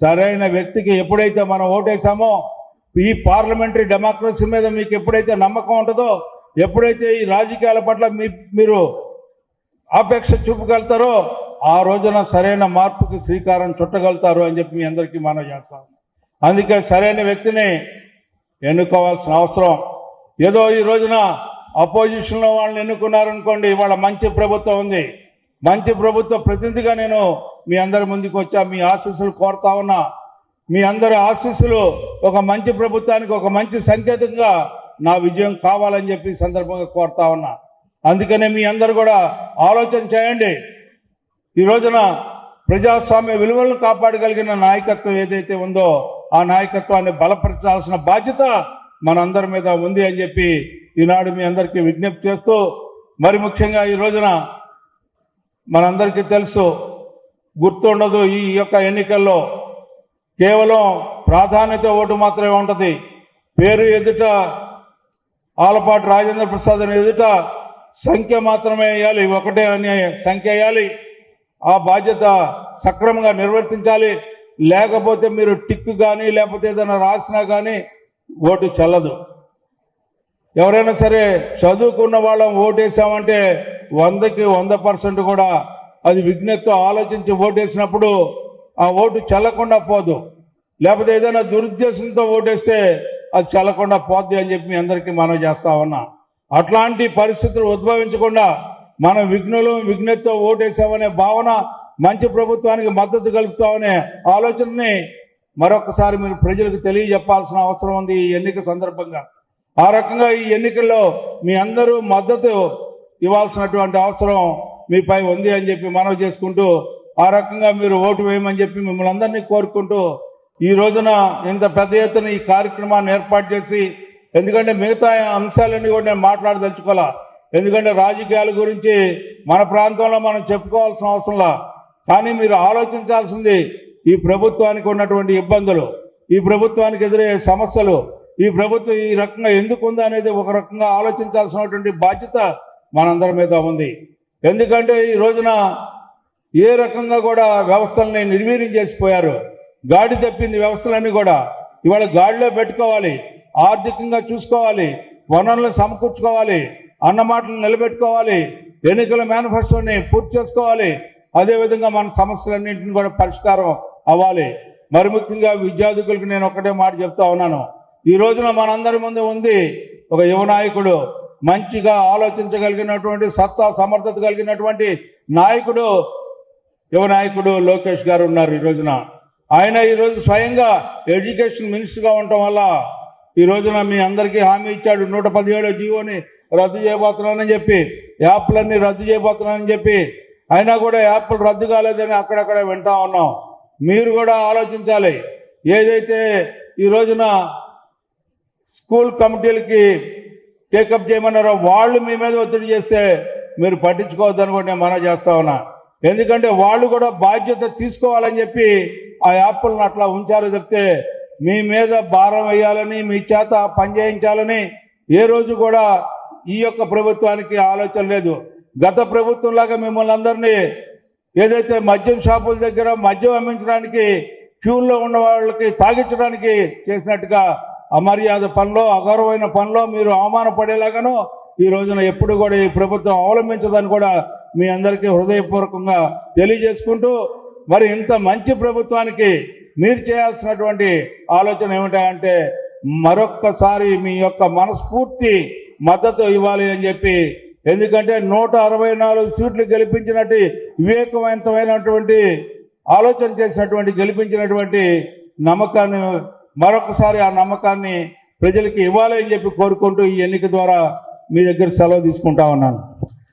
సరైన వ్యక్తికి ఎప్పుడైతే మనం ఓటేసామో ఈ పార్లమెంటరీ డెమోక్రసీ మీద మీకు ఎప్పుడైతే నమ్మకం ఉంటుందో ఎప్పుడైతే ఈ రాజకీయాల పట్ల మీ మీరు ఆపేక్ష చూపగలుగుతారో ఆ రోజున సరైన మార్పుకి శ్రీకారం చుట్టగలుగుతారు అని చెప్పి మీ అందరికీ మనం చేస్తాం. అందుకే సరైన వ్యక్తిని ఎన్నుకోవాల్సిన అవసరం. ఏదో ఈ రోజున అపోజిషన్లో వాళ్ళని ఎన్నుకున్నారనుకోండి ఇవాళ మంచి ప్రభుత్వం ఉంది. మంచి ప్రభుత్వ ప్రతినిధిగా నేను మీ అందరి ముందుకు వచ్చా మీ ఆశీస్సులు కోరుతా ఉన్నా. మీ అందరి ఆశీస్సులు ఒక మంచి ప్రభుత్వానికి ఒక మంచి సంకేతంగా నా విజయం కావాలని చెప్పి సందర్భంగా కోరుతా ఉన్నా. అందుకనే మీ అందరు కూడా ఆలోచన చేయండి. ఈ రోజున ప్రజాస్వామ్య విలువలను కాపాడగలిగిన నాయకత్వం ఏదైతే ఉందో ఆ నాయకత్వాన్ని బలపరచాల్సిన బాధ్యత మనందరి మీద ఉంది అని చెప్పి ఈనాడు మీ అందరికీ విజ్ఞప్తి చేస్తూ మరి ముఖ్యంగా ఈ రోజున మనందరికీ తెలుసు గుర్తుండదు ఈ యొక్క ఎన్నికల్లో కేవలం ప్రాధాన్యత ఓటు మాత్రమే ఉంటుంది. పేరు ఎదుట ఆలపాటి రాజేంద్ర ప్రసాద్ అని ఎదుట సంఖ్య మాత్రమే వేయాలి. ఒకటే అనే సంఖ్య వేయాలి. ఆ బాధ్యత సక్రమంగా నిర్వర్తించాలి. లేకపోతే మీరు టిక్ కానీ లేకపోతే ఏదైనా రాసినా కానీ ఓటు చల్లదు. ఎవరైనా సరే చదువుకున్న వాళ్ళం ఓటేసామంటే వందకి వంద పర్సెంట్ కూడా అది విజ్ఞతతో ఆలోచించి ఓటేసినప్పుడు ఆ ఓటు చల్లకుండా పోదు. లేకపోతే ఏదైనా దురుద్దేశంతో ఓటేస్తే అది చల్లకుండా పోద్ది అని చెప్పి మీ అందరికీ మనం చేస్తా ఉన్నా. అట్లాంటి పరిస్థితులు ఉద్భవించకుండా మనం విఘ్నులు విఘ్నతతో ఓటేసామనే భావన మంచి ప్రభుత్వానికి మద్దతు కలుపుతామనే ఆలోచనని మరొకసారి మీరు ప్రజలకు తెలియజెప్పాల్సిన అవసరం ఉంది ఈ ఎన్నిక సందర్భంగా. ఆ రకంగా ఈ ఎన్నికల్లో మీ అందరూ మద్దతు ఇవ్వాల్సినటువంటి అవసరం మీపై ఉంది అని చెప్పి మనవి చేసుకుంటూ ఆ రకంగా మీరు ఓటు వేయమని చెప్పి మిమ్మల్ని అందరినీ కోరుకుంటూ ఈ రోజున ఇంత పెద్ద ఎత్తున ఈ కార్యక్రమాన్ని ఏర్పాటు చేసి ఎందుకంటే మిగతా అంశాలన్నీ కూడా నేను మాట్లాడదలుచుకోవాలా? ఎందుకంటే రాజకీయాల గురించి మన ప్రాంతంలో మనం చెప్పుకోవాల్సిన అవసరంలా కానీ మీరు ఆలోచించాల్సింది ఈ ప్రభుత్వానికి ఉన్నటువంటి ఇబ్బందులు ఈ ప్రభుత్వానికి ఎదురయ్యే సమస్యలు ఈ ప్రభుత్వం ఈ రకంగా ఎందుకు ఉంది అనేది ఒక రకంగా ఆలోచించాల్సినటువంటి బాధ్యత మనందరి మీద ఉంది. ఎందుకంటే ఈ రోజున ఏ రకంగా కూడా వ్యవస్థలని నిర్వీర్యం చేసిపోయారు? గాడి తప్పింది వ్యవస్థలన్నీ కూడా. ఇవాళ గాడిలో పెట్టుకోవాలి. ఆర్థికంగా చూసుకోవాలి. వనరులను సమకూర్చుకోవాలి. అన్నమాటలు నిలబెట్టుకోవాలి. ఎన్నికల మేనిఫెస్టోని పూర్తి చేసుకోవాలి. అదేవిధంగా మన సమస్యలన్నింటిని కూడా పరిష్కారం అవ్వాలి. మరి ముఖ్యంగా విద్యార్థికులకు నేను ఒకటే మాట చెప్తా ఉన్నాను. ఈ రోజున మనందరి ముందు ఉంది ఒక యువ నాయకుడు. మంచిగా ఆలోచించగలిగినటువంటి సత్తా సమర్థత కలిగినటువంటి నాయకుడు యువ నాయకుడు లోకేష్ గారు ఉన్నారు ఈ రోజున. ఆయన ఈ రోజు స్వయంగా ఎడ్యుకేషన్ మినిస్టర్గా ఉండటం వల్ల ఈ రోజున మీ అందరికీ హామీ ఇచ్చాడు. నూట పదిహేడు జీవోని రద్దు చేయబోతున్నానని చెప్పి యాప్లన్నీ రద్దు చేయబోతున్నానని చెప్పి అయినా కూడా యాప్లు రద్దు కాలేదని అక్కడక్కడ వింటా ఉన్నాం. మీరు కూడా ఆలోచించాలి. ఏదైతే ఈ రోజున స్కూల్ కమిటీలకి టేకప్ చేయమన్నారో వాళ్ళు మీ మీద ఒత్తిడి చేస్తే మీరు పట్టించుకోవద్దని కూడా నేను మనం చేస్తా ఉన్నా. ఎందుకంటే వాళ్ళు కూడా బాధ్యత తీసుకోవాలని చెప్పి ఆ యాప్లను అట్లా ఉంచారు చెప్తే మీ మీద భారం వేయాలని మీ చేత పని చేయించాలని ఏ రోజు కూడా ఈ యొక్క ప్రభుత్వానికి ఆలోచన లేదు. గత ప్రభుత్వం లాగా మిమ్మల్ని అందరినీ ఏదైతే మద్యం షాపుల దగ్గర మద్యం అమ్మించడానికి క్యూల్లో ఉన్న వాళ్ళకి తాగించడానికి చేసినట్టుగా అమర్యాద పనిలో అగౌరవమైన పనిలో మీరు అవమానపడేలాగాను ఈ రోజున ఎప్పుడు కూడా ఈ ప్రభుత్వం అవలంబించదని కూడా మీ అందరికీ హృదయపూర్వకంగా తెలియజేసుకుంటూ మరి ఇంత మంచి ప్రభుత్వానికి మీరు చేయాల్సినటువంటి ఆలోచన ఏమిటంటే మరొక్కసారి మీ యొక్క మనస్ఫూర్తి మద్దతు ఇవ్వాలి అని చెప్పి ఎందుకంటే నూట అరవై నాలుగు సీట్లు గెలిపించినట్టు వివేకవంతమైనటువంటి ఆలోచన చేసినటువంటి గెలిపించినటువంటి నమ్మకాన్ని మరొకసారి ఆ నమ్మకాన్ని ప్రజలకి ఇవ్వాలి అని చెప్పి కోరుకుంటూ ఈ ఎన్నిక ద్వారా మీ దగ్గర సెలవు తీసుకుంటా ఉన్నాను.